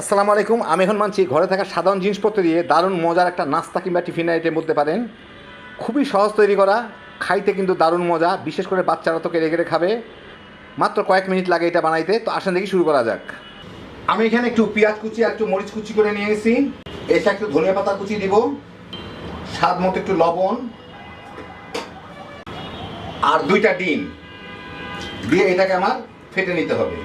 আসসালামু আলাইকুম, আমি এখন মানছি ঘরে থাকা সাধারণ জিনিসপত্র দিয়ে দারুণ মজার একটা নাস্তা কিংবা টিফিন আইটেম বলতে পারেন খুবই সহজ তৈরি করা, খাইতে কিন্তু দারুণ মজা, বিশেষ করে বাচ্চারা তো কেড়ে কেড়ে খাবে। মাত্র কয়েক মিনিট লাগে এটা বানাইতে, তো আসেন দেখি শুরু করা যাক। আমি এখানে একটু পেঁয়াজ কুচি আর একটু মরিচ কুচি করে নিয়ে এসেছি। এসে একটু ধনিয়া পাতা কুচি দিব, স্বাদ মতো একটু লবণ, আর দুইটা ডিম। দিয়ে এটাকে আমার ফেটে নিতে হবে।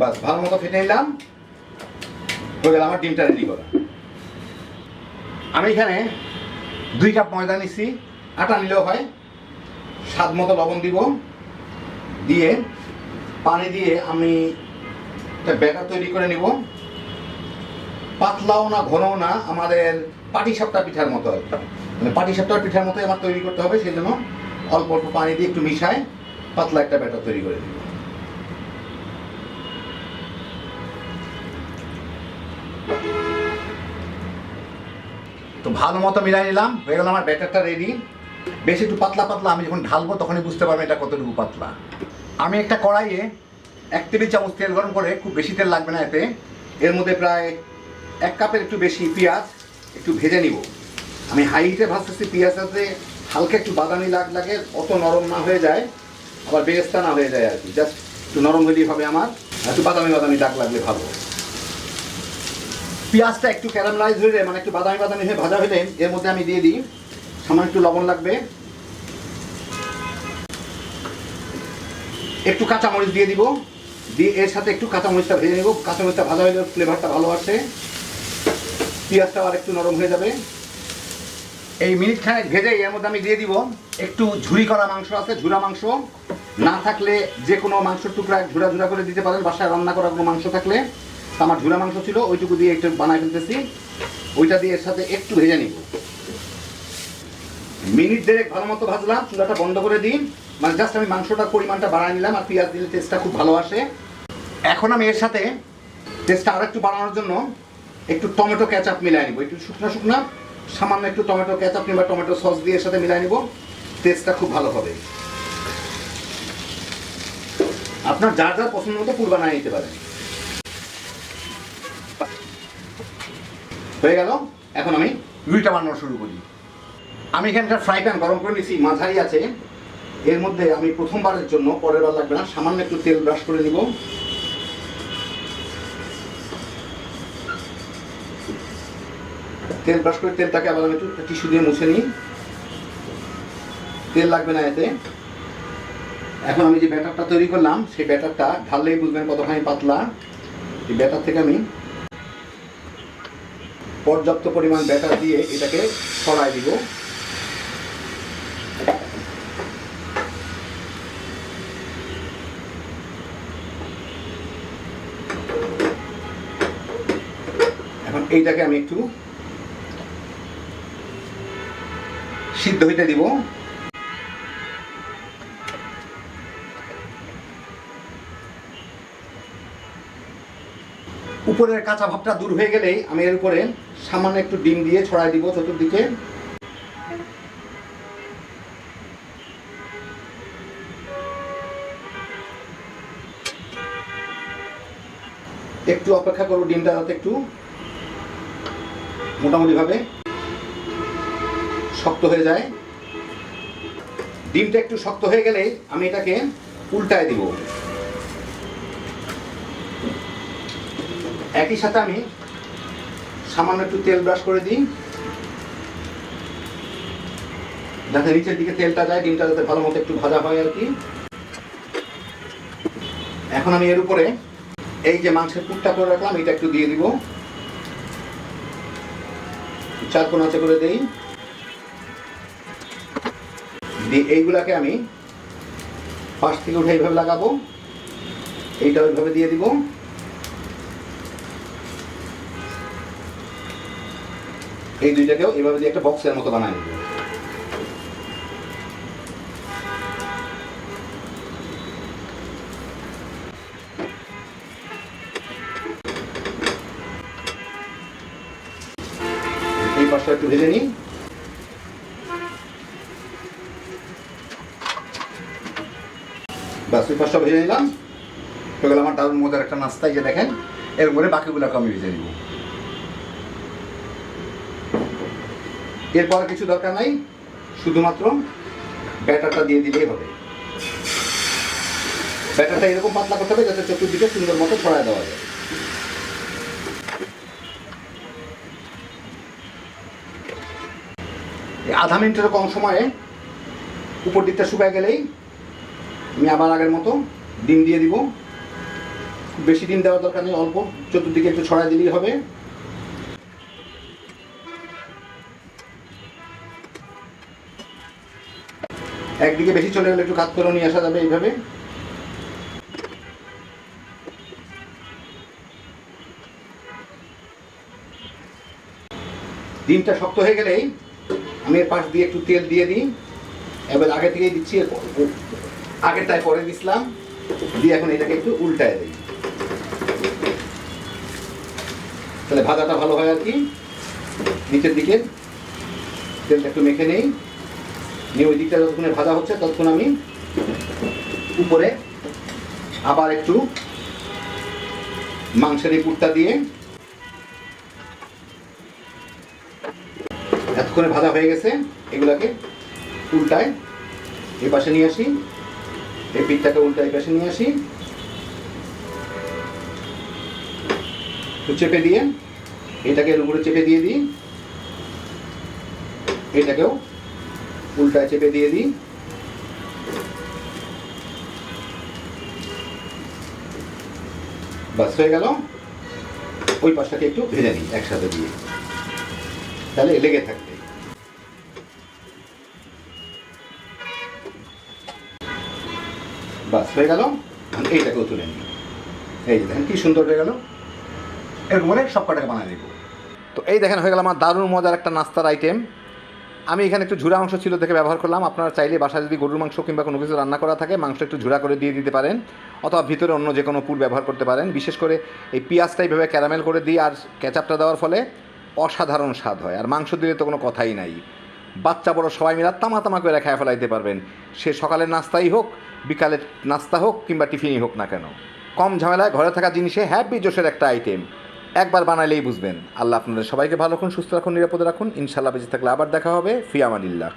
বাস, ভালো মতো ফেটে নিলাম। হয়ে গেল, আমার ডিমটা রেডি করা। আমি এখানে দুই কাপ ময়দা নিচ্ছি আটা নিলেও হয়। স্বাদ মতো লবণ দিব। দিয়ে পানি দিয়ে আমি একটা ব্যাটার তৈরি করে নিব। পাতলাও না, ঘনও না, আমাদের পাটি সাপটা পিঠার মতো আর। মানে পাটি সাপটার পিঠার মতোই আমার তৈরি করতে হবে, সেই জন্য অল্প অল্প পানি দিয়ে একটু মিশায় পাতলা একটা ব্যাটার তৈরি করে দিব ভালো মতো মিলাই নিলাম। হয়ে গেল আমার ব্যাটারটা রেডি বেশি একটু পাতলা পাতলা, আমি যখন ঢালবো তখনই বুঝতে পারব এটা কতটুকু পাতলা। আমি একটা কড়াইয়ে এক টেবিল চামচ তেল গরম করে খুব বেশি তেল লাগবে না এতে। এর মধ্যে প্রায় এক কাপের একটু বেশি পেঁয়াজ একটু ভেজে নিব। আমি হাই হিটে ভাজতেছি পেঁয়াজ যাতে হালকা একটু বাদামি লাগ লাগে, অত নরম না হয়ে যায়। আবার বেরেস্তা না হয়ে যায় আর কি জাস্ট একটু নরম হলেই হবে আমার। একটু বাদামি বাদামি দাগ লাগলে ভালো। পেঁয়াজটা একটু ক্যারামলাইজ হয়ে মানে একটু বাদামি বাদামি হয়ে ভাজা হলে এর মধ্যে আমি দিয়ে দিই। সামান্য একটু লবণ লাগবে। একটু কাঁচামরিচ দিয়ে দিব। দিয়ে এর সাথে একটু কাঁচামরিচটা ভেজে নেব। কাঁচামরিচটা ভাজা হয়ে যাবে ফ্লেভারটা ভালো আসে। পেঁয়াজটাও আর একটু নরম হয়ে যাবে। এই মিনিট খানেক ভেজে এর মধ্যে আমি দিয়ে দিব। একটু ঝুরি করা মাংস আছে, ঝুরা মাংস। না থাকলে যে কোনো মাংসের টুকরা ঝুরা ঝুরা করে দিতে পারেন। বাসায় রান্না করা কোনো মাংস থাকলে। আমার ঝুরা মাংস ছিল, ওইটুকু দিয়ে একটু বানায় ফেলতেছি। ওইটা দিয়ে এর সাথে একটু ভেজে নিব। মিনিট দেড়েক ভালো মতো ভাজলাম, চুলাটা বন্ধ করে দিই মানে জাস্ট আমি মাংসটার পরিমাণটা বাড়ায় নিলাম আর পেঁয়াজ দিলে টেস্টটা খুব ভালো আসে। এখন আমি এর সাথে টেস্টটা আর একটু বাড়ানোর জন্য একটু টমেটো ক্যাচাপ মিলাই নিব। একটু শুকনো শুকনো, সামান্য একটু টমেটো ক্যাচাপ কিংবা টমেটো সস দিয়ে এর সাথে মিলাই নিব টেস্টটা খুব ভালো হবে। আপনার যার যার পছন্দ মতো পুর বানিয়ে নিতে পারেন। হয়ে গেল। এখন আমি রুইটা বানানো শুরু করি। আমি এখানকার ফ্রাই প্যান গরম করে নিছি মাঝারি আছে। এর মধ্যে আমি প্রথমবারের জন্য পরের বার লাগবে না, সামান্য একটু তেল ব্রাশ করে নিব। তেল ব্রাশ করে তেলটাকে আবার আমি একটু টিস্যু দিয়ে মুছে নিই। তেল লাগবে না এতে। এখন আমি যে ব্যাটারটা তৈরি করলাম, সেই ব্যাটারটা ঢাললেই বুঝবেন কতখানি পাতলা। এই ব্যাটার থেকে আমি পর্যাপ্ত পরিমাণ ব্যাটার দিয়ে এটাকে ছড়াই দিব। এখন এইটাকে আমি একটু সিদ্ধ হইতে দিব। উপরের কাঁচা ভাবটা দূর হয়ে গেলেই আমি এর উপরে সামান্য একটু ডিম দিয়ে ছড়াই দিব চতুর্দিকে। একটু অপেক্ষা করব ডিমটা যাতে একটু মোটামুটি ভাবে শক্ত হয়ে যায়। ডিমটা একটু শক্ত হয়ে গেলেই আমি এটাকে উল্টায় দিব। একই সাথে আমি সামান্য একটু তেল ব্রাশ করে দিই। যাতে নিচের দিকে তেলটা যায়, ডিমটা যাতে ভালো মতো একটু ভাজা হয় আর কি। এখন আমি এর উপরে এই যে মাংসের পুরটা করে রাখলাম, এটা একটু দিয়ে দিব। চার কোন আছে করে দেই। দিয়ে এইগুলাকে আমি পাশ থেকে উঠে এইভাবে লাগাবো। এইটা ওইভাবে দিয়ে দিব। এই দুইটাকেও এইভাবে দিয়ে একটা বক্সের মতো বানায় নিব। এই একটু ভেজে নিই। ওই নিলাম। গেল আমার দারুণ মজার একটা নাস্তা, এই যে দেখেন, এর উপরে বাকিগুলোকে আমি ভেজে নিব। এরপর কিছু দরকার নাই, শুধুমাত্র ব্যাটারটা দিয়ে দিলেই হবে। ব্যাটারটা এরকম পাতলা করতে হবে যাতে চতুর্দিকে সুন্দর মতো ছড়ায় দেওয়া যায়। আধা মিনিটের কম সময়ে উপর দিকটা শুকায় গেলেই আমি আবার আগের মতো ডিম দিয়ে দিব। বেশি ডিম দেওয়ার দরকার নেই, অল্প। চতুর্দিকে একটু ছড়ায় দিলেই হবে। একদিকে বেশি চলে গেলে একটু কাত করে নিয়ে আসা যাবে এইভাবে। ডিমটা শক্ত হয়ে গেলেই আমি এর পাশ দিয়ে একটু তেল দিয়ে দিই। এবার আগে থেকেই দিচ্ছি আগেরটায় পরে দিছিলাম। দিয়ে এখন এটাকে একটু উল্টায় দিই। তাহলে ভাজাটা ভালো হয় আর কি। নিচের দিকে তেলটা একটু মেখে নেই। নিয়ে ওই দিকটা যতক্ষণে ভাজা হচ্ছে, ততক্ষণ আমি উপরে আবার একটু মাংসের এই পুরটা দিয়ে এতক্ষণে ভাজা হয়ে গেছে, এগুলাকে উল্টায় এই পাশে নিয়ে আসি, এই পিঠটাকে উল্টা এই পাশে নিয়ে আসি, একটু চেপে দিয়ে এটাকে এর উপরে চেপে দিয়ে দিই, এটাকেও উল্টায় চেপে দিয়ে দিই। বাস হয়ে গেল। ওই পাশটাকে একটু ভেজে নিই একসাথে দিয়ে। তাহলে লেগে থাকবে। বাস হয়ে গেল। এইটাকেও তুলে নিই। এই যে দেখেন, কি সুন্দর হয়ে গেল। এরকম করে সব কটাকে বানিয়ে দেবো তো এই দেখেন, হয়ে গেল আমার দারুণ মজার একটা নাস্তার আইটেম আমি এখানে একটু ঝুরা মাংস ছিল দেখে ব্যবহার করলাম। আপনারা চাইলে বাসায় যদি গরুর মাংস কিংবা কোনো কিছু রান্না করা থাকে, মাংস একটু ঝুরা করে দিয়ে দিতে পারেন অথবা ভিতরে অন্য যে কোনো পুর ব্যবহার করতে পারেন। বিশেষ করে এই পেঁয়াজটা এইভাবে ক্যারামেল করে দিই আর কেচাপটা দেওয়ার ফলে অসাধারণ স্বাদ হয়। আর মাংস দিলে তো কোনো কথাই নাই। বাচ্চা বড় সবাই মিলে তামা তামা করে খায় ফেলাইতে পারবেন। সে সকালের নাস্তাই হোক, বিকালের নাস্তা হোক কিংবা টিফিনই হোক না কেন। কম ঝামেলায় ঘরে থাকা জিনিসে হ্যাপি জোশের একটা আইটেম একবার বানাইলেই বুঝবেন। আল্লাহ আপনাদের সবাইকে ভালো রাখুন, সুস্থ রাখুন, নিরাপদে রাখুন। ইনশাল্লাহ বেঁচে থাকলে আবার দেখা হবে। ফিয়ামানিল্লাহ।